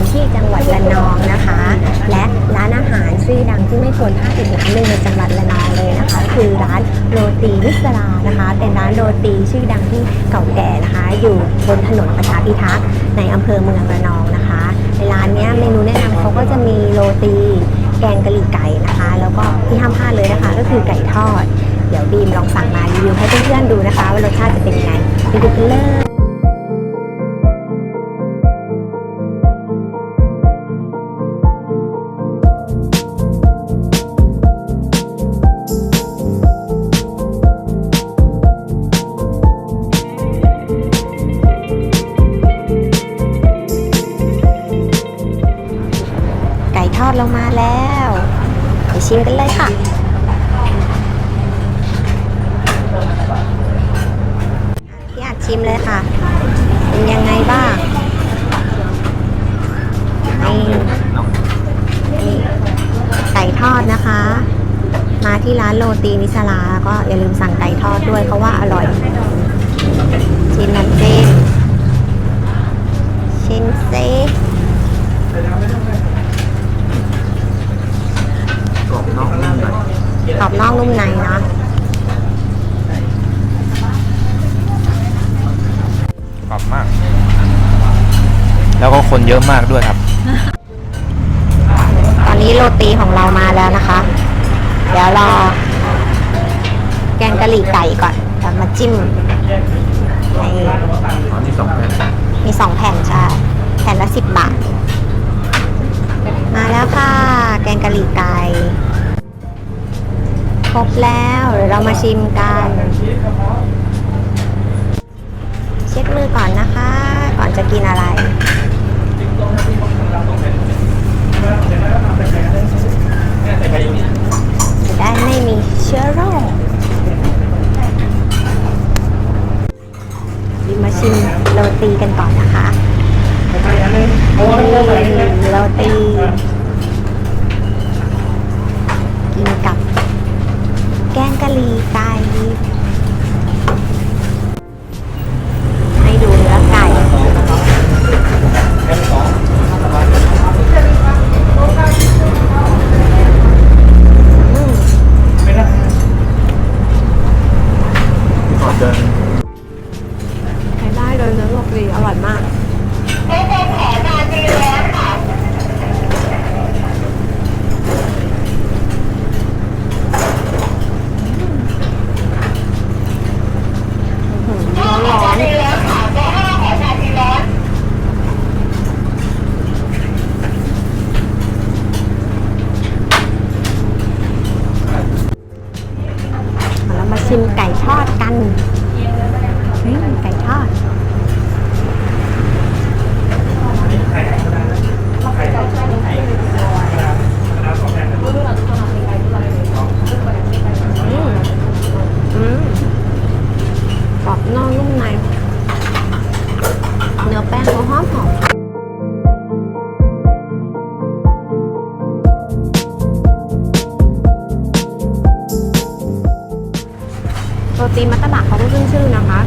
ันที่จังหวัดระนองนะคะ และร้านอาหารชื่อดังที่ไม่ควรพลาดอีกร้านหนึ่งในจังหวัดระนองเลยนะคะ คือร้านโรตีนิสรานะคะ เป็นร้านโรตีชื่อดังที่เก่าแก่นะคะ อยู่บนถนนประชาพิทักษ์ในอำเภอเมืองระนองนะคะ ในร้านนี้เมนูแนะนำเขาก็จะมีโรตีแกงกะหรี่ไก่นะคะ แล้วก็ที่ห้ามพลาดเลยนะคะ ก็คือไก่ทอด เดี๋ยวบีมลองสั่งมารีวิวให้เพื่อนๆดูนะคะ ว่ารสชาติจะเป็นยังไงไปดูกันเลย ดเรามาแล้วไปชิมกันเลยค่ะ พี่อัดชิมเลยค่ะ เป็นยังไงบ้างนี่นี่ไก่ทอดนะคะ มาที่ร้านโรตีนิสลาก็อย่าลืมสั่งไก่ทอดด้วยเพราะว่าอร่อย อบนอกนุ่มในเนาะกรอบมาก แล้วก็คนเยอะมากด้วยครับ ตอนนี้โรตีของเรามาแล้วนะคะ เดี๋ยวรอ แกงกะหรี่ไก่ก่อนแล้วมาจิ้มนี่อันนี้สองแผ่นมีสองแผ่นใช่ แผ่นละสิบบาท มาแล้วค่ะ แกงกะหรี่ไก่ ครบแล้วเดี๋ยวเรามาชิมกัน เช็ดมือก่อนนะคะ ก่อนจะกินอะไร จะได้ไม่มีเชื้อโรคมาชิมโรตีกันก่อนนะคะโรตี แกงกะหรี่ตา ไก่ทอดกันเฮ้ยไก่ทอด โรตีมัตตบะเขาก็ขึ้นชื่อนะคะ